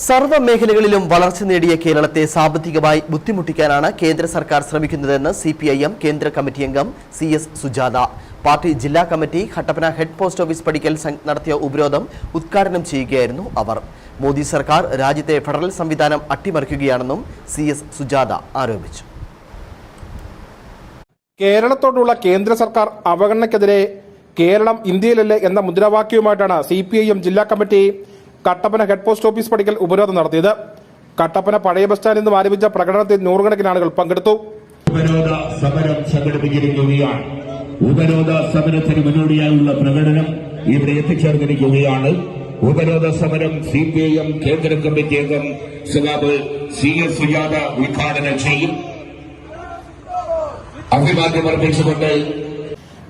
സർവ മേഖലകളിലും വളർച്ച നേടിയ കേരളത്തെ സാമ്പത്തികമായി ബുദ്ധിമുട്ടിക്കാനാണ് കേന്ദ്ര സർക്കാർ ശ്രമിക്കുന്നതെന്ന് സി പി ഐ എം കേന്ദ്ര കമ്മിറ്റി അംഗം സി എസ് സുജാത. പാർട്ടി ജില്ലാ committee Kattappana head post office പടിക്കൽ നടത്തിയ ഉപരോധം ഉദ്ഘാടനം ചെയ്യുകയായിരുന്നു അവർ. മോദി സർക്കാർ രാജ്യത്തെ ഫെഡറൽ സംവിധാനം അട്ടിമറിക്കുകയാണെന്നും സി എസ് സുജാത ആരോപിച്ചു. കേരളത്തോടുള്ള കേന്ദ്ര സർക്കാർ അവഗണനയ്ക്കെതിരെ കേരളം ഇന്ത്യയിലല്ലേ എന്ന മുദ്രാവാക്യവുമായിട്ടാണ് സി ജില്ലാ committee Kattappana head post office പടിക്കൽ ഉപരോധം നടത്തിയത്. കട്ടപ്പന പഴയ ബസ് സ്റ്റാൻഡിൽ നിന്നും ആരംഭിച്ച പ്രകടനത്തിൽ നൂറുകണക്കിന് ആളുകൾ പങ്കെടുത്തു. ഉപരോധ സമരം സംഘടിപ്പിച്ചിരിക്കുകയാണ്. ഉപരോധ സമരത്തിന് മുന്നോടിയായുള്ള പ്രകടനം ഇവിടെ എത്തിച്ചേർന്നിരിക്കുകയാണ്. ഉപരോധ സമരം സി പി ഐ എം കേന്ദ്ര കമ്മിറ്റി അംഗം സഖാബ് സി എസ് സുജാത ഉദ്ഘാടനം ചെയ്യും. അഭിവാദ്യം അർപ്പിച്ചുകൊണ്ട്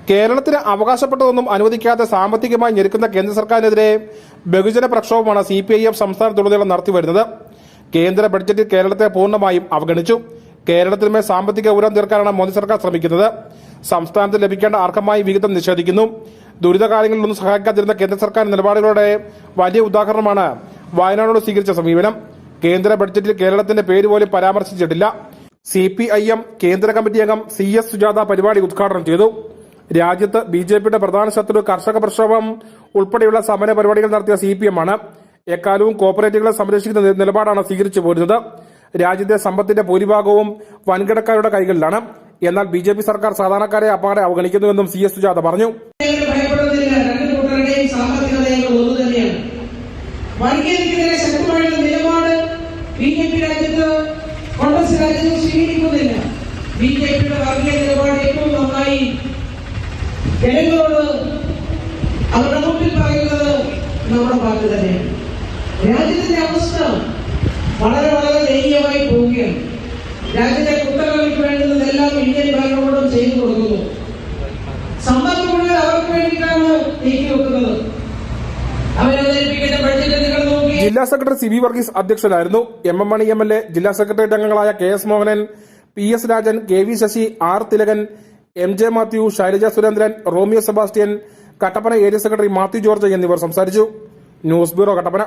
കേരളത്തിന് അവകാശപ്പെട്ടതൊന്നും അനുവദിക്കാതെ സാമ്പത്തികമായി ഞെരുക്കുന്ന കേന്ദ്ര സർക്കാരിനെതിരെ ബഹുജന പ്രക്ഷോഭമാണ് സി പി ഐ എം സംസ്ഥാനത്തുടനീളം നടത്തിവരുന്നത് കേന്ദ്ര ബഡ്ജറ്റിൽ കേരളത്തെ പൂർണമായും അവഗണിച്ചു. കേരളത്തിന്മേൽ സാമ്പത്തിക ഉരം തീർക്കാനാണ് മോദി സർക്കാർ ശ്രമിക്കുന്നത്. സംസ്ഥാനത്ത് ലഭിക്കേണ്ട അർഹമായ വിഹിതം നിഷേധിക്കുന്നു. ദുരിതകാലങ്ങളിലൊന്നും സഹായിക്കാതിരുന്ന കേന്ദ്ര സർക്കാർ നിലപാടുകളുടെ വലിയ ഉദാഹരണമാണ് വയനാടോട് സ്വീകരിച്ച സമീപനം. കേന്ദ്ര ബഡ്ജറ്റിൽ കേരളത്തിന്റെ പേര് പോലും പരാമർശിച്ചിട്ടില്ല. സി പി ഐ എം കേന്ദ്ര കമ്മിറ്റി അംഗം സി എസ് സുജാത പരിപാടി ഉദ്ഘാടനം ചെയ്തു. രാജ്യത്ത് ബി ജെ പിയുടെ പ്രധാന ശത്രു കർഷക പ്രക്ഷോഭം ഉൾപ്പെടെയുള്ള സമര പരിപാടികൾ നടത്തിയ സി പി എം ആണ് എക്കാലവും കോപ്പറേറ്റീവുകളെ സംരക്ഷിക്കുന്ന നിലപാടാണ് സ്വീകരിച്ചു പോരുന്നത്. രാജ്യത്തെ സമ്പത്തിന്റെ ഭൂരിഭാഗവും വൻകിടക്കാരുടെ കൈകളിലാണ്. എന്നാൽ ബി ജെ പി സർക്കാർ സാധാരണക്കാരെ അപ്പാടെ അവഗണിക്കുന്നുവെന്നും സി എസ് സുജാത പറഞ്ഞു. കോൺഗ്രസ് രാജ്യത്ത് സ്വീകരിക്കുന്നില്ല. ബി ജെ പിയുടെ വർഗീയ നിലപാട് ഏറ്റവും നന്നായി ജനങ്ങളോട് അവരുടെ മുമ്പിൽ പറയുന്നത് നമ്മുടെ പാർട്ടി തന്നെയാണ്. രാജ്യത്തിന്റെ അവസ്ഥ വളരെ വളരെ ദയനീയമായി പോവുകയാണ്. രാജ്യത്തെ കുട്ടകൾക്ക് വേണ്ടുന്നതെല്ലാം ഇന്ത്യൻ ഭരണകൂടം ചെയ്തു കൊടുക്കുന്നു. സമ്പത്ത് മുഴുവൻ അവർക്ക് വേണ്ടിയിട്ടാണ് നീക്കി വെക്കുന്നത്. ജില്ലാ സെക്രട്ടറി സി വി വർഗീസ് അധ്യക്ഷനായിരുന്നു. M M Mani M L A ജില്ലാ സെക്രട്ടേറിയറ്റ് അംഗങ്ങളായ K S Mohanan P S Rajan K V Sasi R Thilakan M J Mathew Shailaja Surendran Romeo Sebastian Kattappana area secretary Mathew George എന്നിവർ സംസാരിച്ചു. News bureau Kattappana.